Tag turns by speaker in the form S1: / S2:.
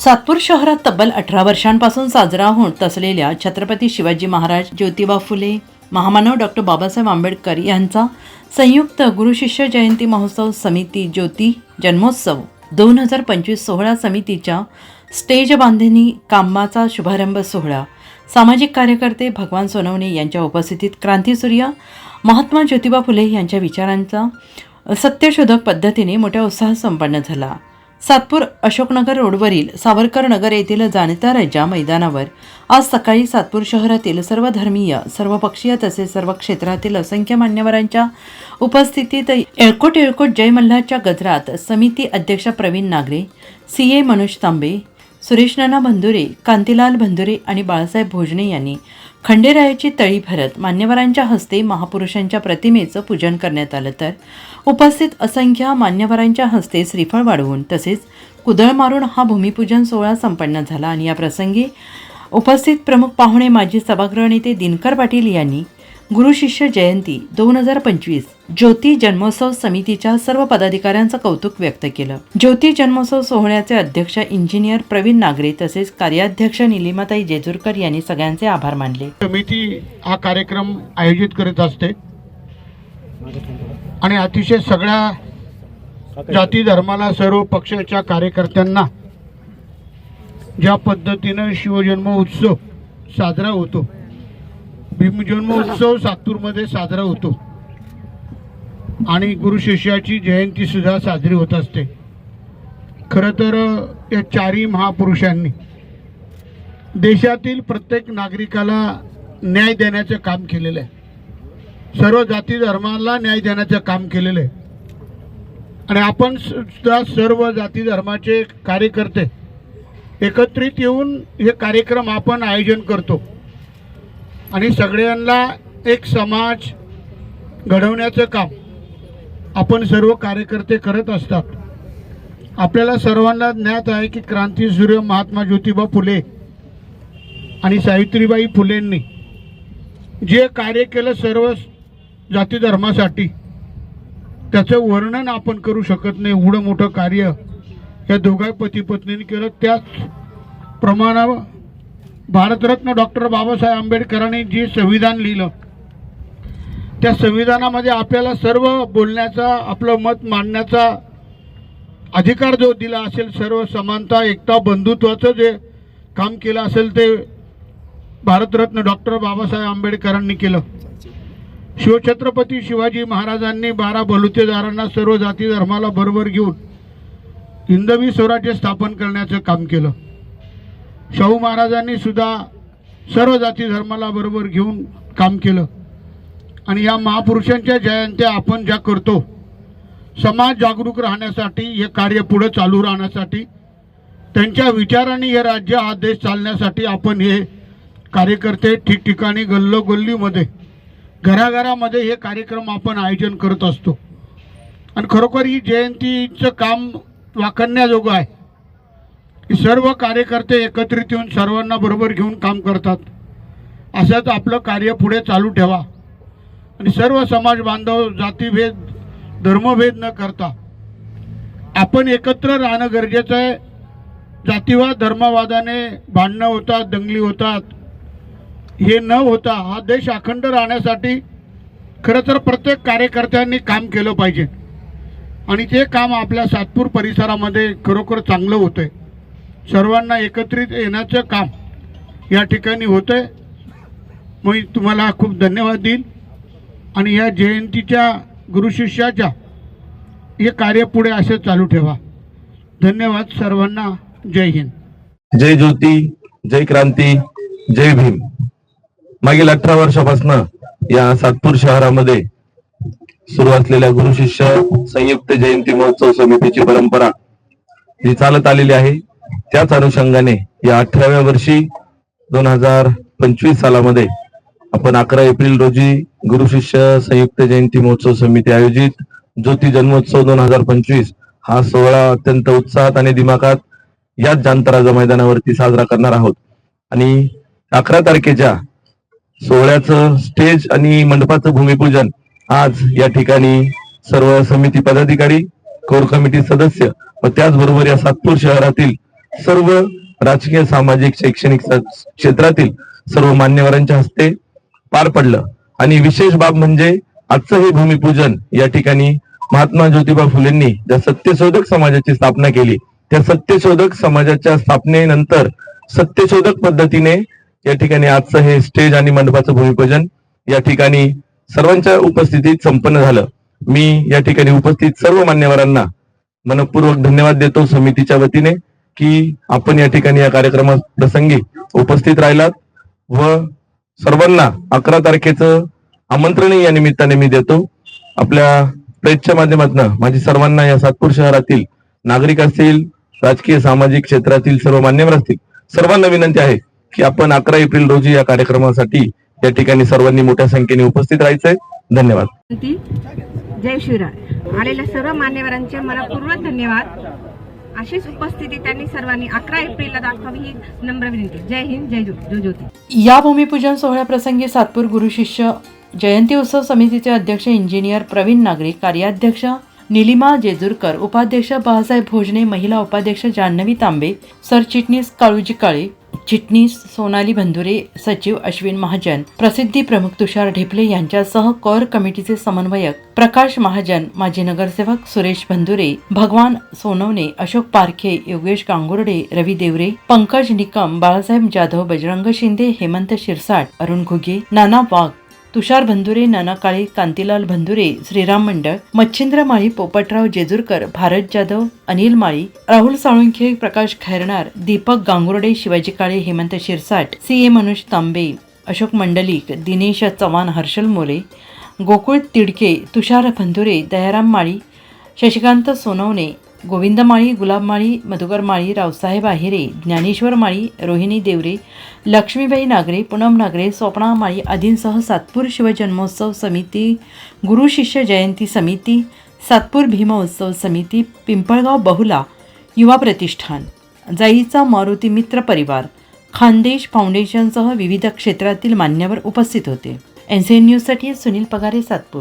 S1: सातपूर शहरात तब्बल अठरा वर्षांपासून साजरा होत असलेल्या छत्रपती शिवाजी महाराज ज्योतिबा फुले महामानव डॉक्टर बाबासाहेब आंबेडकर यांचा संयुक्त गुरुशिष्य जयंती महोत्सव समिती ज्योती जन्मोत्सव दोन हजार पंचवीस सोहळा समितीच्या स्टेज बांधणी कामाचा शुभारंभ सोहळा सामाजिक कार्यकर्ते भगवान सोनवणे यांच्या उपस्थितीत क्रांतीसूर्य महात्मा ज्योतिबा फुले यांच्या विचारांचा सत्यशोधक पद्धतीने मोठ्या उत्साहात संपन्न झाला. सातपूर अशोकनगर रोडवरील सावरकर नगर येथील जाणता राजा मैदानावर आज सकाळी सातपूर शहरातील सर्व धर्मीय सर्वपक्षीय तसेच सर्व क्षेत्रातील असंख्य मान्यवरांच्या उपस्थितीत एळकोट एळकोट जय मल्हारच्या गजरात समिती अध्यक्ष प्रवीण नागरे सी ए मनोज तांबे सुरेश नाना कांतीलाल भंदुरे आणि बाळासाहेब भोजने यांनी खंडेरायाची तळी भरत मान्यवरांच्या हस्ते महापुरुषांच्या प्रतिमेचं पूजन करण्यात आलं तर उपस्थित असंख्य मान्यवरांच्या हस्ते श्रीफळ वाढवून तसेच कुदळ मारून हा भूमिपूजन सोहळा संपन्न झाला. आणि या प्रसंगी उपस्थित प्रमुख पाहुणे माजी सभागृह नेते दिनकर पाटील यांनी गुरुशिष्य जयंती दोन हजार पंचवीस ज्योती जन्मोत्सव समितीच्या सर्व पदाधिकाऱ्यांचं कौतुक व्यक्त केलं. ज्योती जन्मोत्सव सोहळ्याचे अध्यक्ष इंजिनियर प्रवीण नागरे तसेच कार्याध्यक्ष निलिमाताई जेजूरकर यांनी सगळ्यांचे आभार मानले.
S2: समिती हा कार्यक्रम आयोजित करीत असते. आणि अतिशय सगळ्या जाती धर्माला सर्व पक्षाच्या कार्यकर्त्यांना ज्या पद्धतीनं शिवजन्म उत्सव साजरा होतो भीमजन्म उत्सव सातूरमध्ये साजरा होतो. आणि गुरु शिष्याची साजरी होत असते. खरं तर या चारही महापुरुषांनी देशातील प्रत्येक नागरिकाला न्याय देण्याचं काम केलेलं आहे. सर्व जाती धर्माला न्याय देण्याचं काम केलेलं आहे. आणि आपण सुद्धा सर्व जाती धर्माचे कार्यकर्ते एकत्रित येऊन हे कार्यक्रम आपण आयोजन करतो. आणि सगळ्यांना एक समाज घडवण्याचं काम आपण सर्व कार्यकर्ते करत असतात. आपल्याला सर्वांना ज्ञात आहे की क्रांतीसूर्य महात्मा ज्योतिबा फुले आणि सावित्रीबाई फुलेंनी जे कार्य केलं सर्व जाती धर्मासाठी त्याचं वर्णन आपण करू शकत नाही. एवढं मोठं कार्य या दोघा पती पत्नीने केलं. त्याच प्रमाणावर भारतरत्न डॉक्टर बाबासाहेब आंबेडकरांनी जे संविधान लिहिलं त्या संविधानामध्ये आपल्याला सर्व बोलण्याचा आपलं मत मांडण्याचा अधिकार जो दिला असेल सर्व समानता एकता बंधुत्वाचं जे काम केलं असेल ते भारतरत्न डॉक्टर बाबासाहेब आंबेडकरांनी केलं. शिवछत्रपती शिवाजी महाराजांनी बारा बलुतेदारांना सर्व जाती धर्माला बरोबर घेऊन हिंदवी स्वराज्य स्थापन करण्याचं काम केलं. शाहू महाराजांनी सुद्धा सर्व जाती धर्माला बरोबर घेऊन काम केलं. आणि या महापुरुषांच्या जयंत्या आपण ज्या करतो समाज जागरूक राहण्यासाठी हे कार्य पुढे चालू राहण्यासाठी त्यांच्या विचाराने हे राज्य हा देश चालण्यासाठी आपण हे कार्यकर्ते ठिकठिकाणी गल्लोगल्लीमध्ये घराघरामध्ये हे कार्यक्रम आपण आयोजन करत असतो. आणि खरोखर ही जयंतीचं काम वाकण्याजोगं आहे. की सर्व कार्यकर्ते एकत्रित येऊन सर्वांना बरोबर घेऊन काम करतात. असंच आपलं कार्य पुढे चालू ठेवा. आणि सर्व समाज बांधव जातीभेद धर्मभेद न करता आपण एकत्र राहणं गरजेचं आहे. जातीवाद धर्मवादाने भांडणं होतात दंगली होतात. हे न होता हा देश अखंड राहण्यासाठी खरं तर प्रत्येक कार्यकर्त्यांनी काम केलं पाहिजे. आणि ते काम आपल्या सातपूर परिसरामध्ये खरोखर चांगलं होतंय. सर्वांना एकत्रित येण्याचं काम या ठिकाणी होतंय. मी तुम्हाला खूप धन्यवाद देईन. आणि या जयंतीच्या गुरुशिष्याच्या हे कार्य पुढे असं चालू ठेवा. धन्यवाद सर्वांना. जय हिंद.
S3: जय ज्योती जय क्रांती जय भीम. मागील अठरा वर्षापासून या सातपूर शहरामध्ये सुरू असलेल्या गुरु शिष्य संयुक्त जयंती महोत्सव समितीची परंपरा जी चालत आलेली आहे त्याच अनुषंगाने या अठराव्या वर्षी दोन हजार पंचवीस सालामध्ये आपण अकरा एप्रिल रोजी गुरु शिष्य संयुक्त जयंती महोत्सव समिती आयोजित ज्योती जन्मोत्सव दोन हजार पंचवीस हा सोहळा अत्यंत उत्साहात आणि दिमाखात याच जांतराजा मैदानावरती साजरा करणार आहोत. आणि अकरा तारखेच्या सोहळ्याचं स्टेज आणि मंडपाचं भूमिपूजन आज या ठिकाणी सर्व समिती पदाधिकारी कोर कमिटी सदस्य व त्याचबरोबर या सातपूर शहरातील सर्व राजकीय सामाजिक शैक्षणिक क्षेत्रातील सर्व मान्यवरांच्या हस्ते पार पडलं. आणि विशेष बाब म्हणजे आजचं हे भूमिपूजन या ठिकाणी महात्मा ज्योतिबा फुलेंनी ज्या सत्यशोधक समाजाची स्थापना केली त्या सत्यशोधक समाजाच्या स्थापनेनंतर सत्यशोधक पद्धतीने या ठिकाणी आजचं हे स्टेज आणि मंडपाचं भूमिपूजन या ठिकाणी सर्वांच्या उपस्थितीत संपन्न झालं. मी या ठिकाणी उपस्थित सर्व मान्यवरांना मनपूर्वक धन्यवाद देतो समितीच्या वतीने की आपण या ठिकाणी या कार्यक्रमा प्रसंगी उपस्थित राहिलात व सर्वांना अकरा तारखेचं आमंत्रणही या निमित्ताने मी देतो. आपल्या प्रेसच्या माध्यमातून माझी सर्वांना या सातपूर शहरातील नागरिक असतील राजकीय सामाजिक क्षेत्रातील सर्व मान्यवर असतील सर्वांना विनंती आहे की आपण अकरा एप्रिल रोजी या कार्यक्रमासाठी या ठिकाणी सर्वांनी मोठ्या संख्येने उपस्थित राहायचंय. धन्यवाद.
S4: जय शिवराय. आलेल्या सर्व मान्यवरांचे मनपूर्वक धन्यवाद. अशीच उपस्थिती त्यांनी सर्वांनी अकरा एप्रिलला दाखवावी ही नम्र विनंती. जय हिंद जय ज्योती.
S1: या भूमिपूजन सोहळ्याप्रसंगी सातपूर गुरु शिष्य जयंती उत्सव समितीचे अध्यक्ष इंजिनियर प्रवीण नागरिक कार्याध्यक्ष निलिमा जेजूरकर उपाध्यक्ष बाळासाहेब भोजने महिला उपाध्यक्ष जान्हवी तांबे सरचिटणीस काळूजी काळे चिटणीस सोनाली बंधुरे सचिव अश्विन महाजन प्रसिद्धी प्रमुख तुषार ढेपले यांच्यासह कोर कमिटीचे समन्वयक प्रकाश महाजन माजी नगरसेवक सुरेश बंधुरे भगवान सोनवणे अशोक पारखे योगेश गांगुर्डे रवी देवरे पंकज निकम बाळासाहेब जाधव बजरंग शिंदे हेमंत शिरसाट अरुण घुगे नाना वाघ तुषार भंधुरे नाना काळे कांतीलाल भंधुरे श्रीराम मंडळ मच्छिंद्र माळी पोपटराव जेजूरकर भारत जाधव अनिल माळी राहुल साळुंखे प्रकाश खैरणार दीपक गांगुर्डे शिवाजी काळे हेमंत शिरसाट सी ए मनोज तांबे अशोक मंडलिक दिनेश चव्हाण हर्षल मोरे गोकुळ तिडके तुषार भंधुरे दयाराम माळी शशिकांत सोनवणे गोविंद माळी गुलाब माळी मधुकर माळी रावसाहेब आहिरे ज्ञानेश्वर माळी रोहिणी देवरे लक्ष्मीबाई नागरे पूनम नागरे स्वप्ना माळी आदींसह सातपूर शिवजन्मोत्सव समिती गुरु शिष्य जयंती समिती सातपूर भीमोत्सव समिती पिंपळगाव बहुला युवा प्रतिष्ठान जाईचा मारुती मित्र परिवार खानदेश फाउंडेशनसह विविध क्षेत्रातील मान्यवर उपस्थित होते. एन सी एन न्यूजसाठी सुनील पगारे सातपूर.